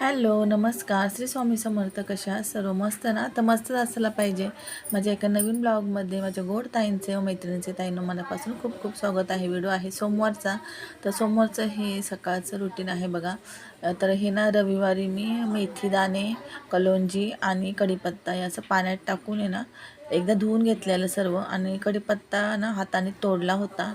Hello नमस्कार. श्री स्वामी समर्थ कशा सर्व मस्त ना? तर मस्तच असायला पाहिजे. माझ्या एका नवीन ब्लॉगमध्ये माझ्या गोड ताईंचे व मैत्रिणींचे ताईंनो मनापासून खूप खूप स्वागत आहे. व्हिडिओ आहे सोमवारचा. तर सोमवारचं हे सकाळचं रुटीन आहे बघा. तर हे ना रविवारी मी मेथी दाणे कलोंजी आणि कढीपत्ता याचं पाण्यात टाकून आहे ना एकदा धुवून घेतलेलं सर्व आणि कढीपत्ता ना हाताने तोडला होता.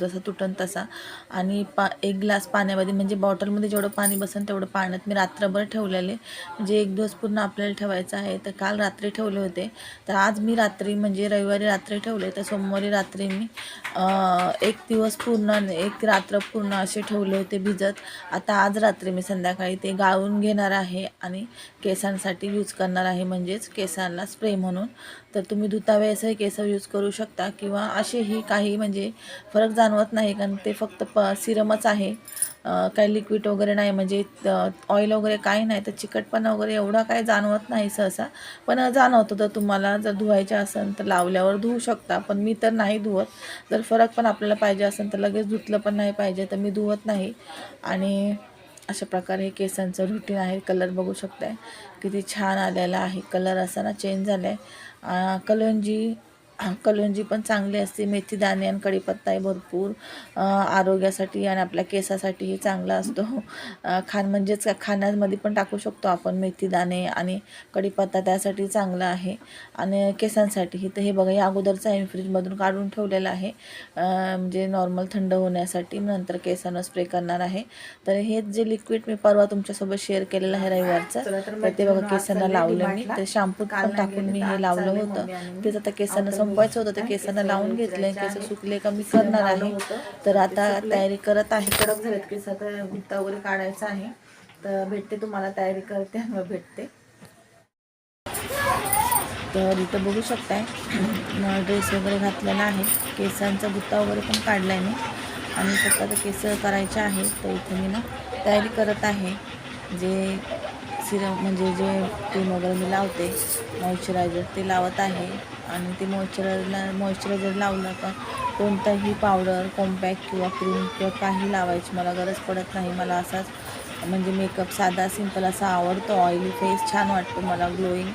जसा तुटन तसा. आणि पा एक ग्लास पाण्यामध्ये म्हणजे बॉटलमध्ये जेवढं पाणी बसन तेवढं पाण्यात मी रात्रभर ठेवलेले. म्हणजे एक दिवस पूर्ण आपल्याला ठेवायचं आहे. तर काल रात्री ठेवले होते. तर आज मी रात्री म्हणजे रविवारी रात्री ठेवले. तर सोमवारी रात्री मी एक दिवस पूर्ण एक रात्र पूर्ण असे ठेवले होते भिजत. आता आज रात्री मी संध्याकाळी ते गाळून घेणार आहे आणि केसांसाठी यूज करणार आहे म्हणजेच केसांना स्प्रे म्हणून. तर तुम्ही धुता वेळेसही केस यूज करू शकता किंवा असेही काही म्हणजे फरक जाणवत नाही कारण ते फक्त प सिरमच आहे. काही लिक्विड वगैरे नाही म्हणजे ऑइल वगैरे काही नाही तर चिकटपणा वगैरे एवढा काही जाणवत नाही सहसा. पण जाणवतो तर तुम्हाला जर धुवायचं असेल तर लावल्यावर धुवू शकता पण मी तर नाही धुवत. जर फरक पण आपल्याला पाहिजे असेल तर लगेच धुतलं पण नाही पाहिजे तर मी धुवत नाही. आणि अशा प्रकारे हे केसांचं रुटीन आहे कलर बघू शकताय. किती छान आलेला आहे कलर असा ना चेंज झाला आहे कलंजी कलंजी पण चांगली असते. मेथी दाणे आणि कढीपत्ता आहे भरपूर. आरोग्यासाठी आणि आपल्या केसासाठीही चांगला असतो. खाण म्हणजेच खाण्यामध्ये पण टाकू शकतो आपण मेथी दाणे आणि कढीपत्ता त्यासाठी चांगला आहे. आणि केसांसाठीही तर हे बघा या अगोदरचं आहे फ्रीजमधून काढून ठेवलेलं आहे. म्हणजे नॉर्मल थंड होण्यासाठी नंतर केसांना स्प्रे करणार आहे. तर हे जे लिक्विड मी परवा तुमच्यासोबत शेअर केलेलं आहे रविवारचं तर ते बघा केसांना लावलं मी. तर शॅम्पू पण टाकून मी हे लावलं होतं. तेच आता केसांना संपवायचं होतं ते केसांना लावून घेतलंय केस सुकले का मी करणार आहे. तर आता तयारी करत आहे कडक झालेत केस. आता गुत्ता वगैरे काढायचा आहे. तर भेटते तुम्हाला तयारी करते मग भेटते. तर इथं बघू शकताय ड्रेस वगैरे घातलेला आहे. केसांचा गुत्ता वगैरे पण काढलाय मी. आणि फक्त आता केस करायचे आहे तर इथं मी ना तयारी करत आहे. जे सिरम म्हणजे जे क्रीम वगैरे मी लावते मॉइश्चरायझर ते लावत आहे. आणि ते मॉइश्चरायझर मॉइश्चरायझर लावलं का कोणताही पावडर कॉम्पॅक्ट किंवा क्रीम किंवा काही लावायची मला गरज पडत नाही. मला असाच म्हणजे मेकअप साधा सिंपल असा आवडतो. ऑइली फेस छान वाटतो मला. ग्लोईंग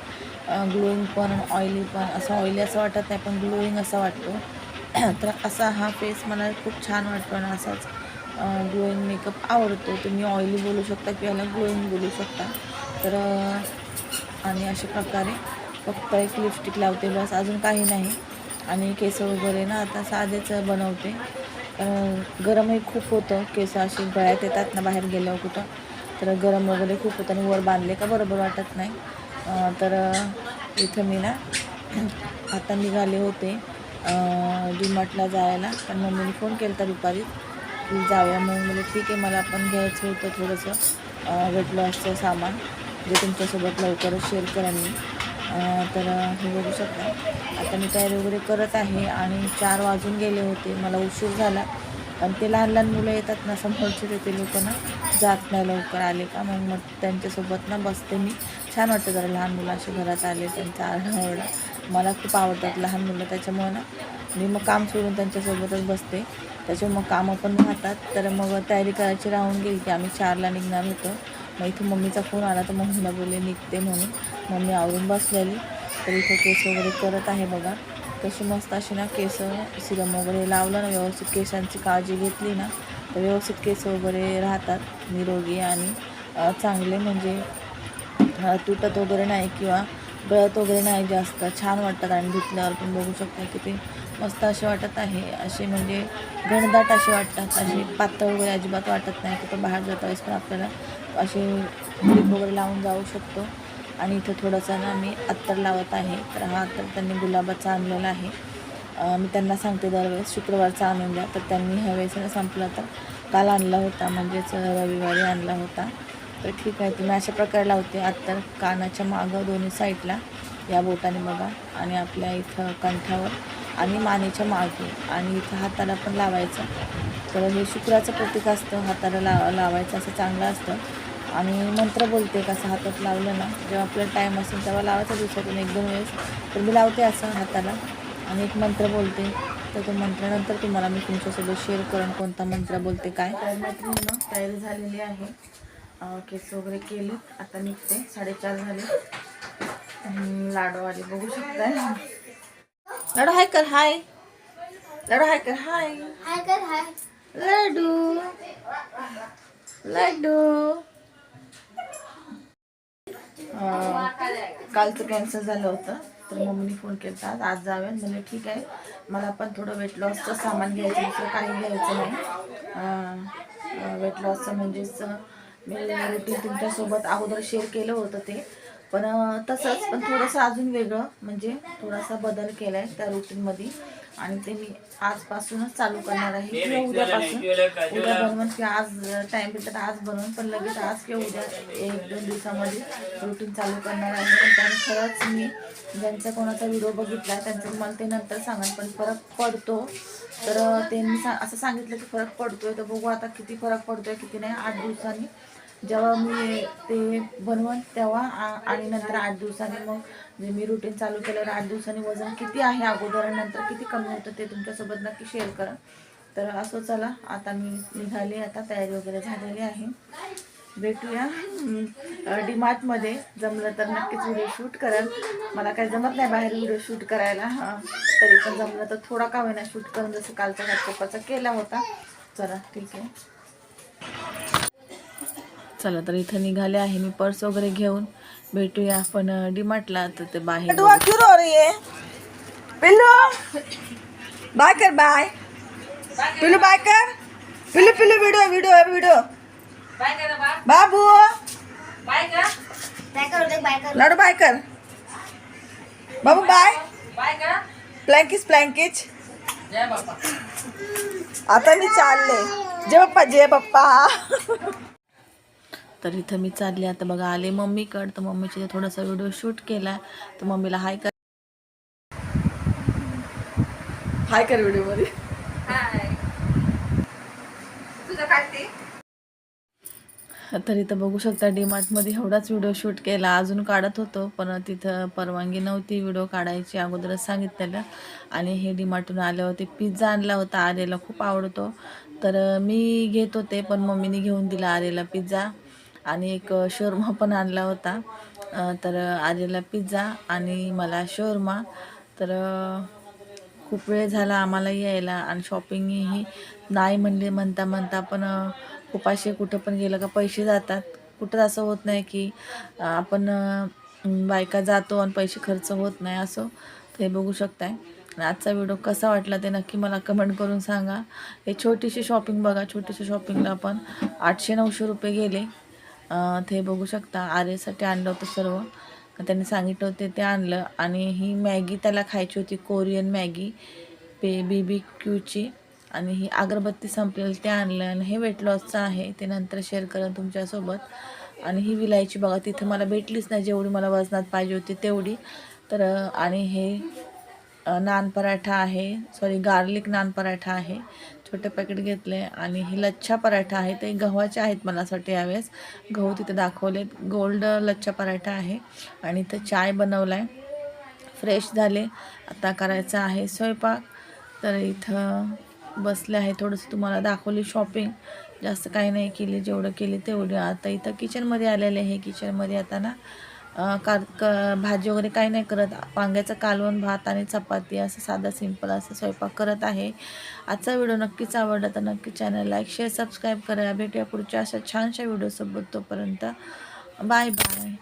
ग्लोईंग पण ऑइली पण असं ऑइली असं वाटत नाही पण ग्लोईंग असा वाटतो. तर असा हा फेस मला खूप छान वाटतो आणि असाच ग्लोईंग मेकअप आवडतो. तुम्ही ऑइली बोलू शकता किंवा ग्लोईंग बोलू शकता. तर आणि अशा प्रकारे फक्त एक लिपस्टिक लावते बस अजून काही नाही. आणि केस वगैरे ना आता साधेच बनवते. गरमही खूप होतं केस अशी गळ्यात येतात ना बाहेर गेल्यावर कुठं. तर गरम वगैरे खूप होतं आणि वर बांधले का बरोबर वाटत नाही. तर इथं मी ना आता निघाले होते डीमार्टला जायला. पण मम्मीने फोन केला होता दुपारी की जाऊया म्हणून. म्हणजे ठीक आहे मला पण घ्यायचं होतं थोडंसं वेट लॉसचं सामान जे तुमच्यासोबत लवकरच शेअर करेन मी. तर हे बघू शकता. आता मी तयारी वगैरे करत आहे आणि चार वाजून गेले होते. मला उशीर झाला. पण ते लहान लहान मुलं येतात ना समोरचे ते लोक ना जात नाही लवकर आले का? मग मग त्यांच्यासोबत ना बसते मी. छान वाटतं जरा लहान मुलं असे घरात आले त्यांचा आरडाओरडा. मला खूप आवडतात लहान मुलं. त्याच्यामुळं ना मी मग काम सोडून त्यांच्यासोबतच बसते. त्याच्यामुळे मग कामं पण राहतात. तर मग तयारी करायची राहून गेली की आम्ही चारला निघणार होतो. मग इथं मम्मीचा फोन आला तर मम्मीला बोलले निघते म्हणून. मम्मी आवरून बसलेली. तर इथं केस वगैरे करत आहे बघा. तशी मस्त अशी ना केस सिरम वगैरे लावलं ना व्यवस्थित केसांची काळजी घेतली ना तर व्यवस्थित केस वगैरे राहतात निरोगी आणि चांगले म्हणजे तुटत वगैरे नाही किंवा गळत वगैरे नाही जास्त. छान वाटतात आणि धुतल्यावर पण बघू शकता की ते मस्त असे वाटत आहे. असे म्हणजे घनदाट असे वाटतात. असे पातळ वगैरे अजिबात वाटत नाही. कुठं बाहेर जाता वेळेस पण आपल्याला असे क्लिप वगैरे लावून जाऊ शकतो. आणि इथं थोडासा ना मी अत्तर लावत आहे. तर हा अत्तर त्यांनी गुलाबाचा आणलेला आहे. मी त्यांना सांगते दरवेळेस शुक्रवारचा आणून द्या. तर त्यांनी हवेस ना संपला तर काल आणला होता म्हणजेच रविवारी आणला होता. तर ठीक आहे तुम्ही अशा प्रकारे लावते अत्तर कानाच्या मागं दोन्ही साईडला. या बोटाने बघा. आणि आपल्या इथं कंठावर आणि मानेच्या मागे. आणि इथं हाताला पण लावायचं. तर हे शुक्राचं प्रतीक असतं हाताला ला लावायचं असं चांगलं असतं. आणि मंत्र बोलते कसं हातात लावलं ना जेव्हा आपल्याला टाईम असेल तेव्हा लावायचा दिवसातून एक दोन वेळेस. तर मी लावते असं हाताला आणि एक मंत्र बोलते. तर तो मंत्रानंतर तुम्हाला मी तुमच्यासोबत शेअर करेन कोणता मंत्र बोलते काय. तर मैत्रिणीनं तयारी झालेली आहे. केस वगैरे केले. आता निघते. साडेचार झाले. लाडू आले बघू शकताय. लाडू हाय कर हाय. लाडू हाय कर हाय. हाय कर हाय. लाडू. लाडू. कालचं कॅन्सल झालं होतं. तर मम्मीने फोन केला आज जाऊया. म्हणजे ठीक आहे. मला पण थोडं वेट लॉसचं सामान घ्यायचं दुसरं काही घ्यायचं नाही. वेट लॉसचं म्हणजेच मी रुटीन तुमच्यासोबत अगोदर शेअर केलं होतं ते. पण तसंच पण थोडंसं अजून वेगळं म्हणजे थोडासा बदल केला आहे त्या रुटीनमध्ये आणि ते मी आजपासूनच चालू करणार आहे. किंवा उद्यापासून. उद्या बनवून किंवा आज टाइम भेटत आज बनवून पण लगेच आज किंवा उद्या एक दोन दिवसामध्ये रुटीन चालू करणार आहे. पण त्याने खरंच मी ज्यांचा कोणाचा व्हिडिओ बघितला त्यांचं मला ते नंतर सांगा पण फरक पडतो. तर त्यांनी सा असं सांगितलं की फरक पडतोय. तर बघू आता किती फरक पडतोय किती नाही. आठ दिवसांनी जेव्हा मी ते बनवून तेव्हा आ- आणि नंतर आठ दिवसांनी मग जे मी रुटीन चालू केल्यावर आठ दिवसांनी वजन किती आहे अगोदर आणि नंतर किती कमी होतं ते तुमच्यासोबत नक्की शेअर करा. तर असं चला आता मी निघाले आता तयारी वगैरे झालेली आहे. भेटूया. डीमार्टमध्ये जमलं तर नक्कीच व्हिडिओ शूट करेल. मला काही जमत नाही बाहेर व्हिडिओ शूट करायला. हां तरी पण जमलं तर थोडा का होईना शूट करून जसं कालचा घाटकोपाचा केला होता. चला ठीक आहे. चला तर इथं निघाले आहे मी पर्स वगैरे घेऊन. भेटूया आपण डीमार्टला. तर ते बाहेर क्यों रो रही है पिल्लू. बाय कर बाय. पिल्लू बाय कर. पिल्लू पिल्लू वीडियो वीडियो वीडियो बाबू. बाय कर. उद्या बाय कर. लाडू बाय कर. बाबू बाय. प्लँकिच प्लँकिच आता मी चालले. जय बाप्पा जय बाप्पा. तर इथं मी चालले. आता बघा आले मम्मीकडं. तर मम्मीचे थोडासा व्हिडिओ शूट केला. तर मम्मीला हाय कर हाय कर व्हिडिओमध्ये. तर इथं बघू शकता डीमार्टमध्ये एवढाच व्हिडिओ शूट केला. अजून काढत होतो पण तिथं परवानगी नव्हती व्हिडिओ काढायची अगोदरच सांगितलेलं. आणि हे डीमार्टून आले होते पिझ्झा आणला होता आरेला खूप आवडतो. तर मी घेत होते पण मम्मीने घेऊन दिला आरेला पिझ्झा आणि एक शोरमा पण आणला होता. तर आलेला पिझ्झा आणि मला शोरमा. तर खूप वेळ झाला आम्हाला यायला आणि शॉपिंगही नाही म्हणले म्हणता म्हणता पण उपाशी कुठं पण गेलं का पैसे जातात. कुठं असं होत नाही की आपण बायका जातो आणि पैसे खर्च होत नाही असं ते बघू शकताय. आणि आजचा व्हिडिओ कसा वाटला ते नक्की मला कमेंट करून सांगा. हे छोटीशी शॉपिंग बघा छोटीशी शॉपिंगला पण आठशे नऊशे रुपये गेले. ते बघू शकता. आर्यसाठी आणलं होतं सर्व. त्यांनी सांगितलं होते ते आणलं. आणि ही मॅगी त्याला खायची होती कोरियन मॅगी पे बी बी क्यूची आणि ही अगरबत्ती संपलेली ते आणलं. आणि हे वेट लॉसचं आहे ते नंतर शेअर करेन तुमच्यासोबत. आणि ही विलायची बघा तिथे मला भेटलीच नाही जेवढी मला वजनात पाहिजे होती तेवढी. तर आणि हे नान पराठा आहे. सॉरी गार्लिक नान पराठा आहे. छोटे पॅकेट घेतले आणि हे लच्छा पराठा आहे. ते गव्हाचे आहेत मला असं वाटतं यावेळेस. गहू तिथे दाखवले गोल्ड लच्छा पराठा आहे आणि इथं चाय बनवला आहे फ्रेश झाले. आता करायचं आहे स्वयंपाक. तर इथं बसले आहे थोडंसं. तुम्हाला दाखवली शॉपिंग जास्त काही नाही केली. जेवढं केली तेवढं. आता इथं किचनमध्ये आलेले हे किचनमध्ये आता ना कार क भाजी वगैरे काही नाही करत. वांग्याचं कालवण भात आणि चपाती असं साधा सिंपल असं स्वयंपाक करत आहे. आजचा व्हिडिओ नक्कीच आवडला तर नक्की चॅनल लाईक शेअर सबस्क्राईब करा. भेटूया पुढच्या अशा छानशा व्हिडिओसोबत तोपर्यंत. Bye bye